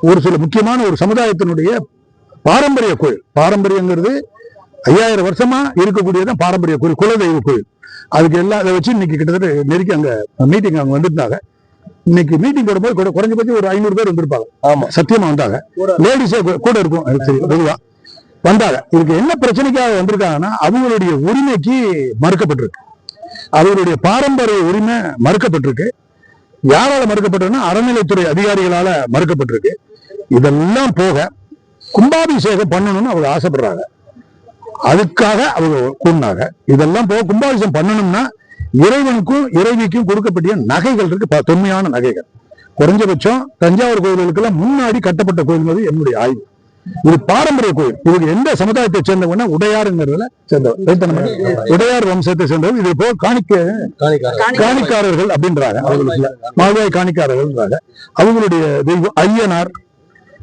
ஒரு சில முக்கியமான ஒரு சமுதாயத்தினுடைய பாரம்பரிய கோயில். பாரம்பரியங்கிறது ஐயாயிரம் வருஷமா இருக்கக்கூடியதான் பாரம்பரிய கோயில் குலதெய்வ கோயில். அதுக்கு எல்லாம் அதை வச்சு இன்னைக்கு கிட்டத்தட்ட நெருக்கி அங்க மீட்டிங் அவங்க வந்திருந்தாங்க. இன்னைக்கு மீட்டிங் போடும்போது கூட குறைஞ்சபட்சம் ஒரு ஐநூறு பேர் வந்திருப்பாங்க. ஆமா. சத்தியமா வந்தாங்க. லேடிஸே கூட இருக்கும். எனக்கு தெரியும் பொதுவா. வந்தாங்க. இதுக்கு என்ன பிரச்சனைக்காக வந்திருக்காங்கன்னா அவங்களுடைய உரிமைக்கு மறுக்கப்பட்டிருக்கு. அவர்களுடைய பாரம்பரிய உரிமை மறுக்கப்பட்டிருக்கு. யாரால மறுக்கப்பட்டிருக்குன்னா அறநிலைத்துறை அதிகாரிகளால மறுக்கப்பட்டிருக்கு. இதெல்லாம் போக கும்பாபிஷேகம் பண்ணணும்னு அவங்க ஆசைப்படுறாங்க. அதுக்காக அவங்க கூடினாங்க. இதெல்லாம் போக கும்பாபிஷேகம் பண்ணணும்னா இறைவனுக்கும் இறைவிக்கும் கொடுக்கப்பட்ட நகைகள் இருக்கு. தொன்மையான நகைகள். குறைஞ்சபட்சம் தஞ்சாவூர் கோயில்களுக்கெல்லாம் முன்னாடி கட்டப்பட்ட கோயில் என்னுடைய ஆய்வு. இது பாரம்பரிய கோயில். இவங்க எந்த சமுதாயத்தை சேர்ந்தவங்கன்னா உடையாருங்கிறதுல சேர்ந்தவர்? உடையார் வம்சத்தை சேர்ந்தவர். இது போக காணிக்க காணிக்காரர்கள். அப்படின்றாங்க. அவங்களுக்குள்ள மால்வாய் காணிக்காரர்கள்ன்றாங்க. அவங்களுடைய தெய்வம் ஐயனார்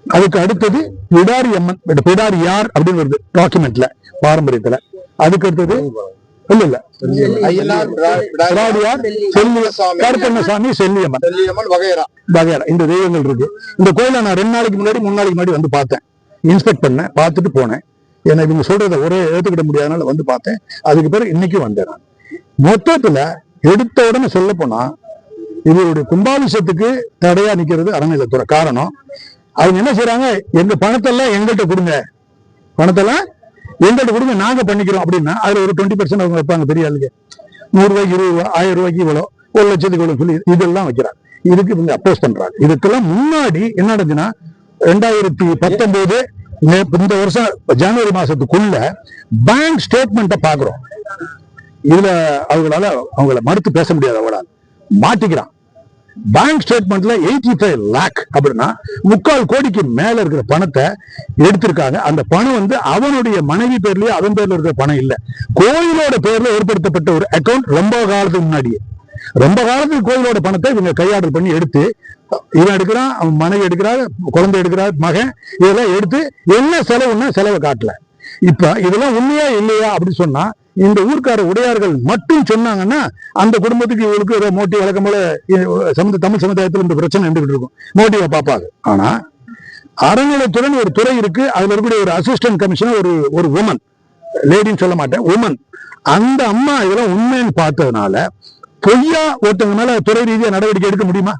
அதுக்கு அடுத்தது பிடாரி அம்மன் பிடாரி யார் அப்படின்னு வருது டாக்குமெண்ட்ல பாரம்பரியத்துல. அதுக்கு அடுத்தது இல்ல இல்ல. கருப்பண்ணசாமி செல்லியம்மன். வகையறா. இந்த தெய்வங்கள் இருக்கு. இந்த கோயிலை நான் ரெண்டு நாளைக்கு முன்னாடி மூணு நாளைக்கு முன்னாடி வந்து பார்த்தேன். இன்ஸ்பெக்ட் பண்ணேன் பார்த்துட்டு போனேன். ஏன்னா இவங்க சொல்றதை ஒரே ஏத்துக்கிட முடியாதனால வந்து பார்த்தேன். அதுக்கு பிறகு இன்னைக்கும் வந்தேன் நான். மொத்தத்துல எடுத்த உடனே சொல்ல போனா இவருடைய கும்பாபிஷேகத்துக்கு தடையா நிக்கிறது அறநிலையத்துறை காரணம் அவங்க என்ன செய்றாங்க? எங்க பணத்தெல்லாம் எங்கள்கிட்ட கொடுங்க. பணத்தெல்லாம் எங்கள்கிட்ட கொடுங்க நாங்க பண்ணிக்கிறோம் அப்படின்னா அதுல ஒரு டுவெண்ட்டி பர்சன்ட் அவங்க வைப்பாங்க பெரிய ஆளுங்க. நூறு ரூபாய்க்கு இருபது ரூபா ஆயிரம் ரூபாய்க்கு இவ்வளோ ஒரு லட்சத்துக்கு இவ்வளோ சொல்லி இதெல்லாம் வைக்கிறாங்க. இதுக்கு இவங்க அப்போஸ் பண்றாங்க. இதுக்கெல்லாம் முன்னாடி என்ன நடந்துச்சுன்னா ரெண்டாயிரத்தி பத்தொன்பது இந்த வருஷம் ஜனவரி மாசத்துக்குள்ள பேங்க் ஸ்டேட்மெண்ட்டை பாக்குறோம். இதுல அவங்களால அவங்கள மறுத்து பேச முடியாது அவங்களால. மாட்டிக்கிறான். பேங்க் ஸ்டேட்மெண்ட்ல எயிட்டி ஃபைவ் லேக் அப்படின்னா முக்கால் கோடிக்கு மேல இருக்கிற பணத்தை எடுத்திருக்காங்க. அந்த பணம் வந்து அவனுடைய மனைவி பேர்லயே அவன் பேர்ல இருக்கிற பணம் இல்ல. கோயிலோட பேர்ல ஏற்படுத்தப்பட்ட ஒரு அக்கௌண்ட் ரொம்ப காலத்துக்கு முன்னாடியே. ரொம்ப காலத்துக்கு கோயிலோட பணத்தை இவங்க கையாடல் பண்ணி எடுத்து இவன் எடுக்கிறான் அவன் மனைவி எடுக்கிறார் குழந்தை எடுக்கிறார் மகன் இதெல்லாம் எடுத்து என்ன செலவுன்னா செலவை காட்டல. இப்ப இதெல்லாம் உண்மையா இல்லையா அப்படின்னு சொன்னா இந்த ஊர்க்கார உடையார்கள் மட்டும் சொன்னாங்கன்னா அந்த குடும்பத்துக்கு இவளுக்கு ஏதோ மோட்டி வழக்கம் போல சமுத தமிழ் சமுதாயத்தில் இந்த பிரச்சனை இருந்துகிட்டு இருக்கும். மோட்டிவை பார்ப்பாங்க ஆனா அறநிலைத்துறைன்னு ஒரு துறை இருக்கு. அதுல இருக்கக்கூடிய ஒரு அசிஸ்டன்ட் கமிஷனர் ஒரு ஒரு உமன் லேடின்னு சொல்ல மாட்டேன் உமன் அந்த அம்மா இதெல்லாம் உண்மைன்னு பார்த்ததுனால பொய்யா ஒருத்தவங்க மேல துறை ரீதியா நடவடிக்கை எடுக்க முடியுமா?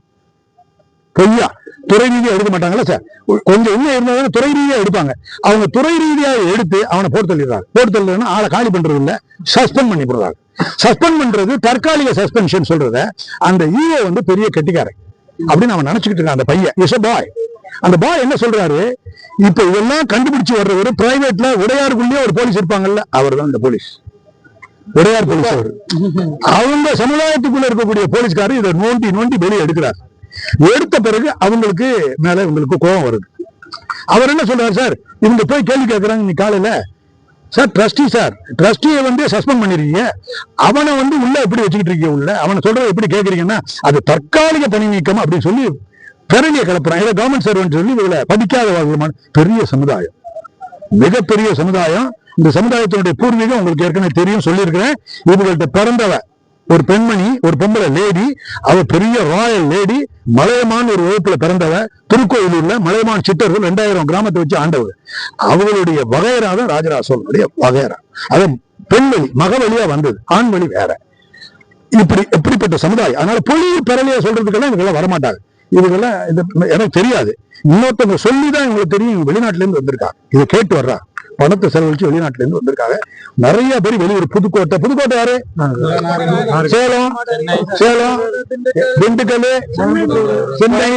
பொய்யா. துறை ரீதியா எடுக்க மாட்டாங்களா? சார் கொஞ்சம் உண்மை இருந்தாலும் துறை ரீதியா எடுப்பாங்க. அவங்க துறை ரீதியா எடுத்து அவனை போட்டு தள்ளிடுறாங்க. போட்டு தள்ளிடுறா ஆளை காலி பண்றது இல்ல சஸ்பெண்ட் பண்ணி போடுறாங்க. சஸ்பெண்ட் பண்றது தற்காலிக சஸ்பென்ஷன் சொல்றத அந்த ஈஓ வந்து பெரிய கெட்டிக்காரன். அப்படின்னு அவன் நினைச்சுக்கிட்டு இருக்கான் அந்த பையன். இஸ் பாய் அந்த பாய் என்ன சொல்றாரு? இப்ப இதெல்லாம் கண்டுபிடிச்சு வர்றவர் பிரைவேட்ல உடையாருக்குள்ளேயே ஒரு போலீஸ் இருப்பாங்கல்ல அவர் தான் இந்த போலீஸ் உடையார் போலீஸ் அவர். அவங்க சமுதாயத்துக்குள்ள இருக்கக்கூடிய போலீஸ்காரர் இதை நோண்டி நோண்டி வெளியே எடுக்கிறார். எடுத்த பிறகு அவங்களுக்கு மேல இவங்களுக்கு கோபம் வருது. அவர் என்ன சொல்றாரு சார் இவங்க போய் கேள்வி கேட்கறாங்க நீ காலையில. சார் ட்ரஸ்டி சார் ட்ரஸ்டியை வந்து சஸ்பெண்ட் பண்ணிருக்கீங்க அவனை வந்து உள்ள எப்படி வச்சுக்கிட்டு இருக்கீங்க உள்ள? அவனை சொல்றதை எப்படி கேக்குறீங்கன்னா அது தற்காலிக பணி நீக்கம் அப்படின்னு சொல்லி பெரிய கிளப்புறான். ஏதோ கவர்மெண்ட் சர்வெண்ட் சொல்லி இவங்களை படிக்காத பெரிய சமுதாயம். மிகப்பெரிய சமுதாயம். இந்த சமுதாயத்தினுடைய பூர்வீகம் உங்களுக்கு ஏற்கனவே தெரியும் சொல்லியிருக்கிறேன். இவங்கள்ட்ட பிறந்தவ ஒரு பெண்மணி ஒரு பொம்பளை லேடி அவ பெரிய ராயல் லேடி மலையமான் ஒரு வகுப்புல பிறந்தவ திருக்கோயிலூர்ல மலையமான் சித்தர்கள் ரெண்டாயிரம் கிராமத்தை வச்சு ஆண்டவர். அவங்களுடைய வகையரா தான் ராஜராஜ சோழனுடைய வகையரா அது பெண்மணி மகவழியா வந்தது ஆண்மணி வேற. இப்படி எப்படிப்பட்ட சமுதாயம்? அதனால பொலியில் பெறலையா சொல்றதுக்கெல்லாம் இவங்கெல்லாம் வரமாட்டாங்க. இவங்கெல்லாம் இது எனக்கு தெரியாது. இன்னொருத்தவங்க சொல்லிதான் இவங்களுக்கு தெரியும் இவங்க வெளிநாட்டுல இருந்து வந்திருக்காங்க. இதை கேட்டு வர்றா. பணத்தை செலவழிச்சு வெளிநாட்டுல இருந்து வந்திருக்காங்க. நிறைய பேர் வெளியூர் புதுக்கோட்டை புதுக்கோட்டை யாரு சேலம் சேலம் திண்டுக்கல் சென்னை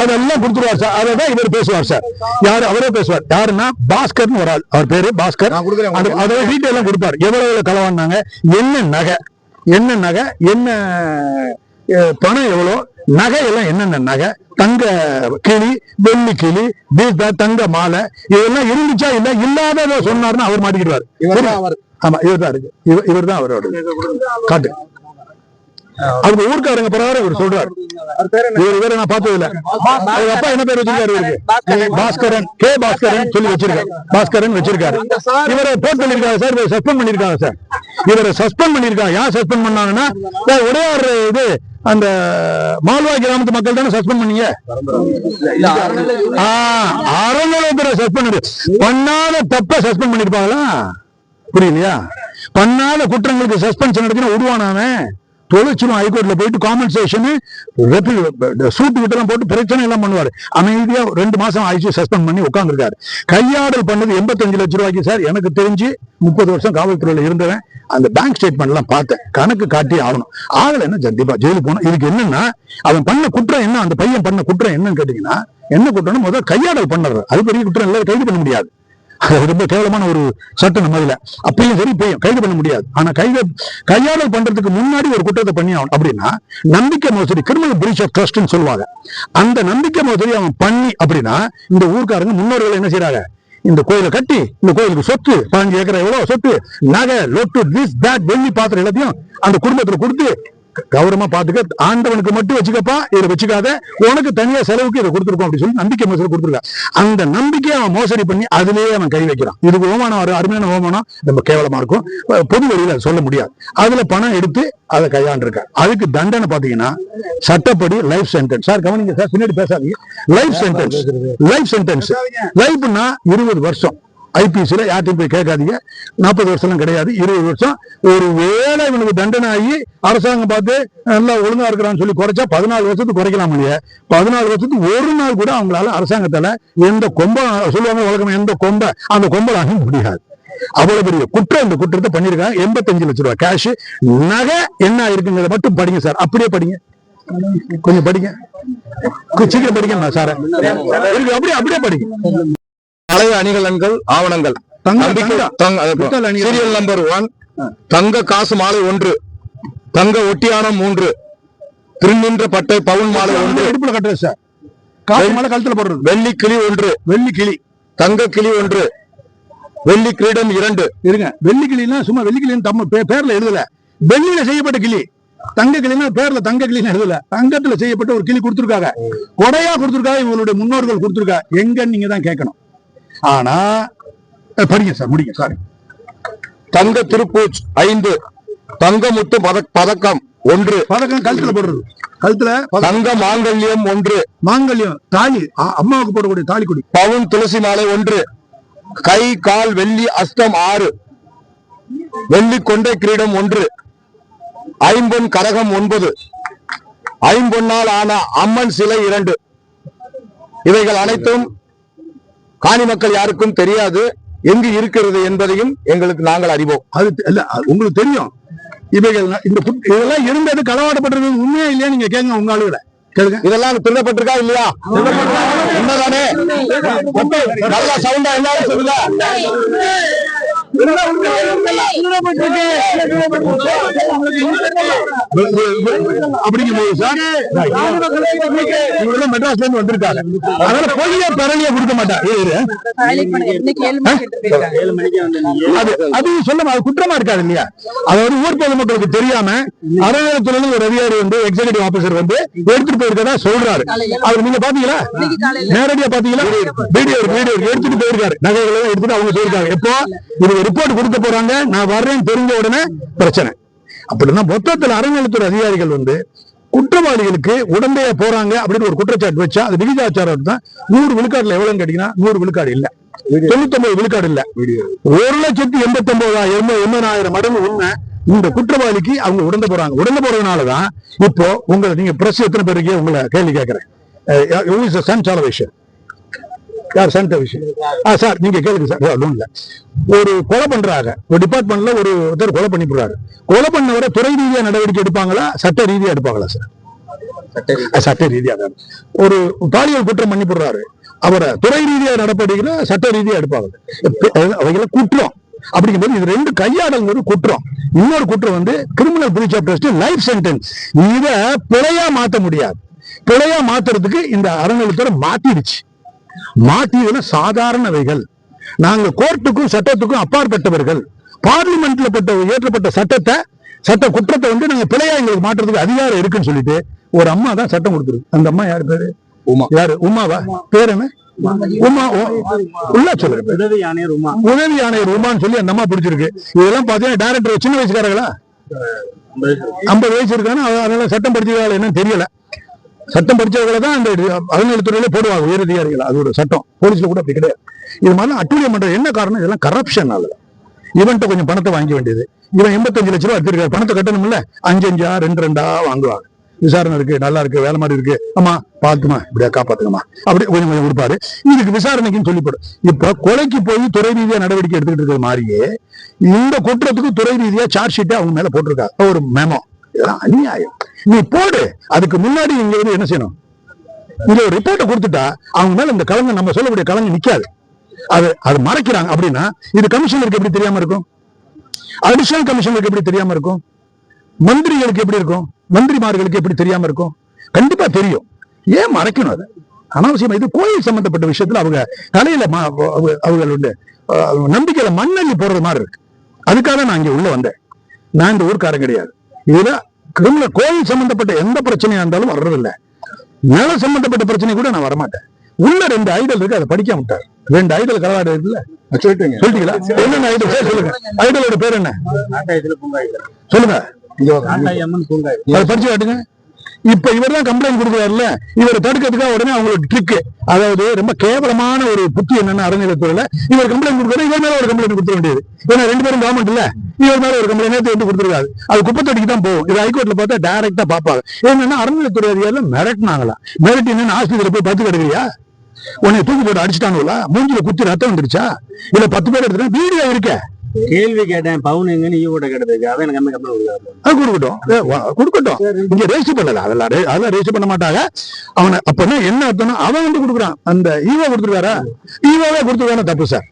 அதெல்லாம் கொடுத்துருவார் சார். அதை தான் இவர் பேசுவார் சார். யாரு? அவரே பேசுவார். யாருன்னா பாஸ்கர்னு ஒரு ஆள். அவர் பேரு பாஸ்கர். அதோட டீட்டெயில் எல்லாம் கொடுப்பார். எவ்வளவு களவாடினாங்க? என்ன நகை? என்ன நகை? என்ன பணம் எவ்வளோ நகை எல்லாம் என்னென்ன நகை? தங்க கிளி வெள்ளி கிளி பீட்டா தங்க மாலை இதெல்லாம் இருந்துச்சா இல்ல இல்லாததை சொன்னாருன்னா அவர் மாட்டிக்கிடுவார். இவர்தான் அவர். ஆமா இவர் தான் இருக்கு. இவர் இவர் தான் அவரோட காட்டு. அவங்க ஊர்க்காரங்க பிரகாரம் இவர் சொல்றாரு. இவர் இவரை நான் பார்த்தது இல்ல அவங்க அப்பா என்ன பேர் வச்சிருக்காரு இவருக்கு? பாஸ்கரன். கே பாஸ்கரன் சொல்லி வச்சிருக்காரு. பாஸ்கரன் வச்சிருக்காரு. இவரை போட் பண்ணிருக்காங்க சார் இவரை சஸ்பெண்ட் பண்ணிருக்காங்க சார். இவரை சஸ்பெண்ட் பண்ணிருக்காங்க யார் சஸ்பெண்ட் பண்ணாங்கன்னா சார் உடையார் இது அந்த மால்வாய் கிராமத்து மக்கள் தானே சஸ்பெண்ட் பண்ணீங்க? அறநிலையத்துறை சஸ்பெண்ட் பண்ணாத. தப்ப சஸ்பெண்ட் பண்ணிருப்பாங்களா? புரியலையா? பண்ணாத குற்றங்களுக்கு சஸ்பென்ஷன் எடுக்கணும் உருவானாவே தொழிற்சிரும் ஹைகோர்ட்ல போயிட்டு காம்பன்சேஷன் சூட்டு கிட்டலாம் போட்டு பிரச்சனை எல்லாம் பண்ணுவாரு. அமைதியா ரெண்டு மாசம் ஆயிடுச்சு சஸ்பெண்ட் பண்ணி உட்காந்துருக்காரு கையாடல் பண்ணது எண்பத்தஞ்சு லட்ச ரூபாய்க்கு சார். எனக்கு தெரிஞ்சு முப்பது வருஷம் காவல்துறையில இருந்தவன். அந்த பேங்க் ஸ்டேட்மெண்ட் எல்லாம் பார்த்தேன். கணக்கு காட்டி ஆகணும். ஆகல என்ன கண்டிப்பா ஜெயிலுக்கு போகணும் இதுக்கு என்னன்னா அவன் பண்ண குற்றம் என்ன? அந்த பையன் பண்ண குற்றம் என்னன்னு கேட்டீங்கன்னா என்ன குற்றம்னு முதல்ல கையாடல் பண்ணுறது அது பெரிய குற்றம் இல்லை கைது பண்ண முடியாது. ரொம்ப கேவலமான ஒரு சட்டம் நம்ம இதில். அப்பயும் சரி இப்பயும் கைது பண்ண முடியாது. ஆனால் கைது கையாளல் பண்றதுக்கு முன்னாடி ஒரு குற்றத்தை பண்ணி ஆகணும் அப்படின்னா நம்பிக்கை மோசடி கிரிமினல் பிரீச் ஆஃப் ட்ரஸ்ட்னு சொல்லுவாங்க. அந்த நம்பிக்கை மோசடி அவன் பண்ணி அப்படின்னா இந்த ஊருக்காரங்க முன்னோர்கள் என்ன செய்யறாங்க இந்த கோயிலை கட்டி இந்த கோயிலுக்கு சொத்து பாஞ்சு ஏக்கர் எவ்வளவு சொத்து நகை லொட்டு திஸ் தட் வெள்ளி பாத்திரம் எல்லாத்தையும் அந்த குடும்பத்துல கொடுத்து கௌரவமா பாத்துக்க ஆண்டவனுக்கு மட்டும் வச்சுக்கப்பா இதை வச்சுக்காத. உனக்கு தனியா செலவுக்கு இதை கொடுத்துருக்கோம் அப்படி சொல்லி நம்பிக்கை மோசடி கொடுத்துருக்க. அந்த நம்பிக்கையை அவன் மோசடி பண்ணி அதுலயே அவன் கை வைக்கிறான். இதுக்கு ஓமானம் அருமையான ஓமானம் ரொம்ப கேவலமா இருக்கும். பொது வெளியில அதை சொல்ல முடியாது. அதுல பணம் எடுத்து அதை கையாண்டிருக்கார் அதுக்கு தண்டனை பாத்தீங்கன்னா சட்டப்படி லைஃப் சென்டென்ஸ் சார் கவனிங்க சார் பின்னாடி பேசாதீங்க. லைஃப் சென்டென்ஸ் லைஃப் சென்டென்ஸ் லைஃப்னா இருபது வருஷம். ஐபிசியில் யார்ட்டையும் போய் கேட்காதீங்க. நாற்பது வருஷம் கிடையாது இருபது வருஷம். ஒரு வேளை இவனுக்கு தண்டனை ஆகி அரசாங்கம் பார்த்து நல்லா ஒழுங்கா இருக்கிறான்னு சொல்லி குறைச்சா பதினாலு வருஷத்துக்கு குறைக்கலாம் இல்லையா? பதினாலு வருஷத்துக்கு ஒரு நாள் கூட அவங்களால அரசாங்கத்தால எந்த கொம்ப சொல்லுவாங்க வழக்கம் எந்த கொம்ப அந்த கொம்பலாக முடியாது. அவ்வளவு பெரிய குற்றம் இந்த குற்றத்தை பண்ணிருக்காங்க எண்பத்தஞ்சு லட்சம் ரூபாய் கேஷ் நகை என்ன இருக்குங்கிறத மட்டும் படிங்க சார். அப்படியே படிங்க. கொஞ்சம் படிங்க. சீக்கிரம் படிங்க சார். அப்படியே அப்படியே படிங்க. பழைய அணிகலன்கள் ஆவணங்கள். சீரியல் நம்பர் ஒன் தங்க காசு மாலை ஒன்று தங்க ஒட்டியானம் மூன்று திருநின்ற பட்டை பவுன் மாலை ஒன்று இடுப்புல கட்டுறது சார். காசு மேல கழுத்துல போடுறது. வெள்ளி கிளி ஒன்று வெள்ளி கிளி. தங்க கிளி ஒன்று வெள்ளி கிரீடம் இரண்டு. இருங்க. வெள்ளி கிளினா சும்மா வெள்ளி கிளின்னு தம்ம பேர்ல எழுதல. வெள்ளியில செய்யப்பட்ட கிளி. தங்க கிளினா பேர்ல தங்க கிளின்னு எழுதல. தங்கத்துல செய்யப்பட்ட ஒரு கிளி கொடுத்துருக்காங்க. கொடையா கொடுத்துருக்காங்க இவங்களுடைய முன்னோர்கள் கொடுத்துருக்கா. எங்கன்னு நீங்க தான் கேட்கணும். ஆனா படிங்க சார் முடிங்க சாரி தங்க திருப்பூச் ஐந்து தங்க முத்து பதக் பதக்கம் ஒன்று. பதக்கம் கழுத்துல போடுறது. கழுத்துல தங்க மாங்கல்யம் ஒன்று. மாங்கல்யம் தாலி அம்மாவுக்கு போடக்கூடிய தாலி கொடி. பவுன் துளசி மாலை ஒன்று. கை கால் வெள்ளி அஸ்தம் ஆறு. வெள்ளி கொண்டை கிரீடம் ஒன்று. ஐம்பொன் கரகம் ஒன்பது. ஐம்பொன்னால் ஆன அம்மன் சிலை இரண்டு. இவைகள் அனைத்தும் காணி மக்கள் யாருக்கும் தெரியாது எங்கு இருக்கிறது என்பதையும் எங்களுக்கு நாங்கள் அறிவோம். அது உங்களுக்கு தெரியும். இவைகள் இந்த இதெல்லாம் இருந்தது களவாடப்பட்டிருக்கிறது. உண்மையா இல்லையா நீங்க கேளுங்க உங்க ஆளுகளை? இதெல்லாம் திருடப்பட்டிருக்கா இல்லையா? உண்மைதானே? நல்லா சவுண்டா எல்லாரும் சொல்லுங்க. அப்படிங்கும்போது சார் இவரெல்லாம் மெட்ராஸ்ல இருந்து அதனால கொடுக்க அது சொல்ல அது குற்றமா இருக்காது இல்லையா அதாவது ஊர் பொதுமக்களுக்கு தெரியாம அறநிலையத்துல ஒரு அதிகாரி வந்து எக்ஸிகூட்டிவ் ஆபீசர் வந்து எடுத்துட்டு போயிருக்கதா சொல்றாரு அவர் நீங்க பாத்தீங்களா? நேரடியா பாத்தீங்களா வீடியோ வீடியோ எடுத்துட்டு போயிருக்காரு. நகைகளை எடுத்துட்டு அவங்க போயிருக்காங்க எப்போ? இது ரிப்போர்ட் கொடுக்க போறாங்க. நான் வர்றேன்னு தெரிஞ்ச உடனே பிரச்சனை. அப்படின்னா மொத்தத்துல அறநிலையத்துறை அதிகாரிகள் வந்து குற்றவாளிகளுக்கு உடந்தையா போறாங்க அப்படின்னு ஒரு குற்றச்சாட்டு வச்சா அது விகிதாச்சாரம் தான் நூறு விழுக்காடுல எவ்வளவுன்னு கேட்டீங்கன்னா நூறு விழுக்காடு இல்ல. தொண்ணூத்தி விழுக்காடு இல்ல. ஒரு லட்சத்தி எண்பத்தி ஒன்பதாயிரம் எண்பதாயிரம் மடங்கு உண்மை. இந்த குற்றவாளிக்கு அவங்க உடந்த போறாங்க. உடந்த போறதுனாலதான் இப்போ உங்களை நீங்க பிரஸ் எத்தனை பேருக்கு உங்களை கேள்வி கேட்கிறேன். சாலவேஷன் யார் சன் விஷயம். ஆ சார் நீங்க கேளுங்க சார். ஒன்றும் இல்ல. ஒரு கொலை பண்றாங்க. ஒரு டிபார்ட்மெண்ட்ல ஒரு ஒருத்தர் கொலை பண்ணி போடுறாரு கொலை பண்ணவரை துறை ரீதியா நடவடிக்கை எடுப்பாங்களா? சட்ட ரீதியா எடுப்பாங்களா சார்? சட்ட ரீதியா. தான். ஒரு பாலியல் குற்றம் பண்ணி போடுறாரு அவரை துறை ரீதியா நடவடிக்கையில சட்ட ரீதியா எடுப்பாங்க. அவைகள குற்றம். அப்படிங்கும்போது இது ரெண்டு கையாடல் குற்றம். இன்னொரு குற்றம் வந்து criminal breach of life sentence இத பிழையா மாத்த முடியாது. பிழையா மாத்துறதுக்கு இந்த அறநிலையத்துறை மாத்திடுச்சு. மாற்றியதுல சாதாரணவைகள். நாங்க கோர்ட்டுக்கும் சட்டத்துக்கும் அப்பாற்பட்டவர்கள். பார்லிமெண்ட்ல பட்ட இயற்றப்பட்ட சட்டத்தை சட்ட குற்றத்தை வந்து நாங்க பிழையா எங்களுக்கு மாற்றுறதுக்கு அதிகாரம் இருக்குன்னு சொல்லிட்டு ஒரு அம்மா தான் சட்டம் கொடுத்துருக்கு அந்த அம்மா யாரு? பேரு? உமா. யாரு? உமாவா? பேர் என்ன? உமா உள்ள பேரு. உதவி ஆணையர் உமா. உதவி ஆணையர் உமான்னு சொல்லி அந்த அம்மா பிடிச்சிருக்கு. இதெல்லாம் பாத்தீங்கன்னா டைரக்டர் சின்ன வயசுக்காரங்களா ஐம்பது வயசு. இருக்கான்னு அதனால சட்டம் படிச்சதால என்னன்னு தெரியல. சட்டம் படிச்சவங்களை தான் அந்த அறநிலையத்துறையில போடுவாங்க உயர் அதிகாரிகள் அது ஒரு சட்டம். போலீஸ்ல கூட அப்படி கிடையாது. இது மாதிரி அட்டூழியம் பண்றது. என்ன காரணம்? இதெல்லாம் கரப்ஷனால இவன்ட்ட கொஞ்சம் பணத்தை வாங்க வேண்டியது. இவன் எண்பத்தஞ்சு லட்ச ரூபா எடுத்திருக்காரு. பணத்தை கட்டணும்ல? அஞ்சு அஞ்சா ரெண்டு ரெண்டா வாங்குவாங்க. விசாரணை இருக்கு நல்லா இருக்கு வேலை மாதிரி இருக்கு. அம்மா பாத்துமா இப்படியா காப்பாத்துக்கமா அப்படி கொஞ்சம் கொஞ்சம் கொடுப்பாரு. இதுக்கு விசாரணைக்குன்னு சொல்லிப்படும். இப்ப கொலைக்கு போய் துறை ரீதியா நடவடிக்கை எடுத்துக்கிட்டு இருக்கிற மாதிரியே இந்த குற்றத்துக்கு துறை ரீதியா சார்ஜ் ஷீட்டை அவங்க மேல போட்டிருக்காங்க. ஒரு மெமோ இதெல்லாம் அநியாயம். நீ போடு. அதுக்கு முன்னாடி இங்க வந்து என்ன செய்யணும்? இங்க ஒரு ரிப்போர்ட்டை கொடுத்துட்டா அவங்க மேல இந்த கலங்க நம்ம சொல்லக்கூடிய கலங்க நிக்காது. அது அது மறைக்கிறாங்க அப்படின்னா இது கமிஷனருக்கு எப்படி தெரியாம இருக்கும்? அடிஷனல் கமிஷனருக்கு எப்படி தெரியாம இருக்கும்? மந்திரிகளுக்கு எப்படி இருக்கும்? மந்திரிமார்களுக்கு எப்படி தெரியாம இருக்கும்? கண்டிப்பா தெரியும். ஏன் மறைக்கணும் அது? அனாவசியமா இது கோயில் சம்பந்தப்பட்ட விஷயத்துல அவங்க கலையில அவங்களுடைய நம்பிக்கையில மண்ணள்ளி போடுறது மாதிரி இருக்கு. அதுக்காக நான் இங்க உள்ள வந்தேன். நான் இந்த ஊர்க்காரன் கிடையாது. இதுல கிரிமினல் கோயில் சம்பந்தப்பட்ட எந்த பிரச்சனையா இருந்தாலும் வர்றதில்ல. நில சம்பந்தப்பட்ட பிரச்சனை கூட நான் வரமாட்டேன். உள்ள ரெண்டு ஐடல் இருக்கு அதை படிக்க விட்டார். ரெண்டு ஐடல் கலவாடு இருக்குல்ல? சொல்லிட்டீங்க. சொல்லிட்டீங்களா? என்னென்ன ஐடல் சொல்லுங்க. ஐடலோட பேர் என்ன? சொல்லுங்க. அதை படிச்சு காட்டுங்க. இப்ப இவர் தான் கம்ப்ளைண்ட் கொடுக்குறாருல்ல? இவரை தடுக்கிறதுக்காக உடனே அவங்களோட ட்ரிக்கு அதாவது ரொம்ப கேவலமான ஒரு புத்தி என்னன்னா அறநிலையத்துறையில இவர் கம்ப்ளைண்ட் கொடுக்குறாரு இவர் மேல ஒரு கம்ப்ளைண்ட் கொடுத்துட வேண்டியது. ஏன்னா ரெண்டு பேரும் கவர்மெண்ட் இல்ல. இவர் மேல ஒரு கம்ப்ளைண்ட் நேத்து கொடுத்துருக்காரு. அது குப்பத்தொட்டிக்கு தான் போகும். இது ஹைகோர்ட்ல பார்த்தா டைரக்டா பாப்பாங்க என்னன்னா அறநிலையத்துறை அதிகாரிகள் மிரட்டினாங்களா? மிரட்டி என்னன்னு ஆஸ்பத்திரியில போய் பத்து கிடக்குறியா உன்னை தூக்கி போட்டு அடிச்சுட்டாங்களா மூஞ்சில குத்தி ரத்தம் வந்துருச்சா? இல்ல பத்து பேர் எடுத்துட்டா வீடியோ இருக்க. கேள்வி கேட்டேன் பவுன் எங்கன்னு ஈவோட கேட்டதுக்கு அதான் எனக்கு கம்மி கம்மி கொடுக்கட்டும். கொடுக்கட்டும். இங்க ரெஜிஸ்டர் பண்ணல. அதெல்லாம் அதெல்லாம் ரெஜிஸ்டர் பண்ண மாட்டாங்க. அவனை அப்பனா என்ன அர்த்தம்னா அவன் வந்து கொடுக்குறான். அந்த ஈவோ கொடுத்துருக்காரா? ஈவோவே கொடுத்துருக்கான தப்பு சார்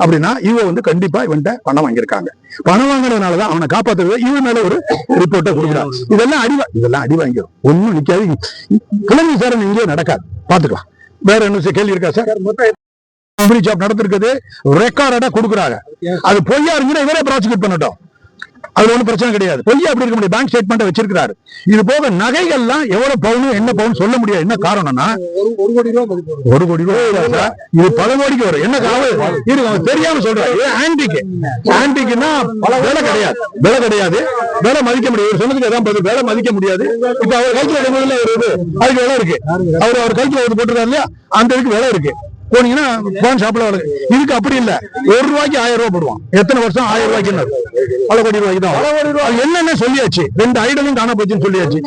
அப்படின்னா ஈவோ வந்து கண்டிப்பா இவன்ட்ட பணம் வாங்கியிருக்காங்க. பணம் வாங்குறதுனாலதான் அவனை காப்பாத்துறது. இவன் மேல ஒரு ரிப்போர்ட்டை கொடுக்குறான். இதெல்லாம் அடி இதெல்லாம் அடி வாங்கிடும் ஒண்ணும் நிக்காது. கிளம்பி விசாரணை இங்கேயே நடக்காது. பாத்துக்கலாம். வேற என்ன சார் கேள்வி இருக்கா சார் கம்பெனி ஜாப் நடந்திருக்குது ரெக்கார்டா கொடுக்குறாங்க. அது பொய்யா இருந்தா இவரே ப்ராசிக்யூட் பண்ணட்டும். அதுல ஒண்ணும் பிரச்சனை கிடையாது. பொய்யா அப்படி இருக்க முடியாது பேங்க் ஸ்டேட்மெண்ட் வச்சிருக்காரு இது போக நகைகள்லாம் எவ்வளவு பவுன் என்ன பவுன் சொல்ல முடியாது. என்ன காரணம்னா ஒரு கோடி ரூபாய். ஒரு கோடி ரூபாய். இது பல கோடிக்கு வரும். என்ன காரணம்? இருக்கு தெரியாம சொல்றான். இது ஆன்டிக்கு ஆன்டிக்குன்னா விலை கிடையாது. விலை கிடையாது. விலை மதிக்க முடியாது. சொன்னதுக்கு அதான் பதில். விலை மதிக்க முடியாது. இப்ப அவர் கழுத்துல ஒரு இது. அதுக்கு விலை இருக்கு. அவர் அவர் கழுத்துல போட்டுருக்காரு இல்லையா? அந்த இதுக்கு விலை இருக்கு. போனீங்கன்னா போன் ஷாப்ல விலை இருக்கு. இதுக்கு அப்படி இல்ல. ஒரு ரூபாய்க்கு ஆயிரம் ரூபாய் போடுவான். எத்தனை வருஷம் ஆயிரம் ரூபாய்க்கு என்ன? பல கோடி ரூபாய்க்கு தான் என்னென்ன சொல்லியாச்சு? ரெண்டு ஐடலும் காண போச்சுன்னு சொல்லியாச்சு.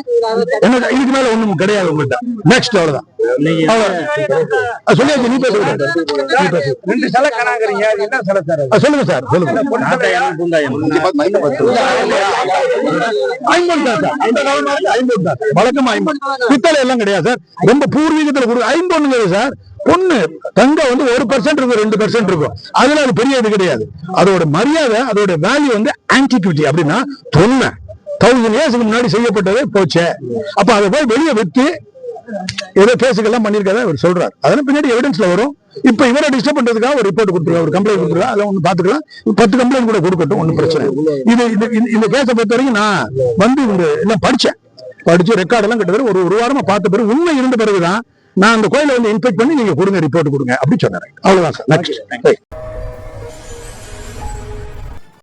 என்ன இதுக்கு மேல ஒண்ணும் கிடையாது உங்கள்கிட்ட நெக்ஸ்ட் அவ்வளவுதான். சொல்லியாச்சு நீ பேசு. ரெண்டு சிலை காணாங்கிறீங்க. என்ன சிலை சார் சொல்லுங்க சார் சொல்லுங்க. ஐம்பது ஐம்பது. வழக்கமா ஐம்பது. பித்தளை எல்லாம் கிடையாது சார். ரொம்ப பூர்வீகத்துல ஐம்பொண்ணுங்கிறது சார். பொண்ணு தங்கம் வந்து ஒரு பர்சன்ட் இருக்கும் ரெண்டு பர்சன்ட் இருக்கும். அதுல அது பெரிய இது கிடையாது. அதோட மரியாதை அதோட வேல்யூ வந்து ஆன்டிக்யூட்டி அப்படின்னா தொன்மை. தௌசண்ட் இயர்ஸ்க்கு முன்னாடி செய்யப்பட்டதே போச்சே. அப்ப அதை போய் வெளியே வித்து ஏதோ கேஸுக்கெல்லாம் பண்ணிருக்காரு அவர் சொல்றாரு. அதெல்லாம் பின்னாடி எவிடன்ஸ்ல வரும். இப்ப இவரை டிஸ்டர்ப் பண்றதுக்காக ஒரு ரிப்போர்ட் கொடுத்துருக்கா ஒரு கம்ப்ளைண்ட் கொடுத்துருக்கா அதெல்லாம் ஒண்ணு பாத்துக்கலாம் பத்து கம்ப்ளைண்ட் கூட கொடுக்கட்டும் ஒன்றும் பிரச்சனை இது இது இந்த- கேஸை பொறுத்த வரைக்கும் நான் வந்து இவங்க எல்லாம் படிச்சேன். படிச்சு ரெக்கார்டெல்லாம் கிட்டத்தட்ட ஒரு ஒரு வாரமா பார்த்த பிறகு உண்மை இருந்த பிறகுதான் நான் அந்த கோயிலை வந்து இன்ஸ்பெக்ட் பண்ணி நீங்க கொடுங்க ரிப்போர்ட் கொடுங்க. அப்படின்னு சொன்னேன் அவ்வளவுதான் சார் நெக்ஸ்ட்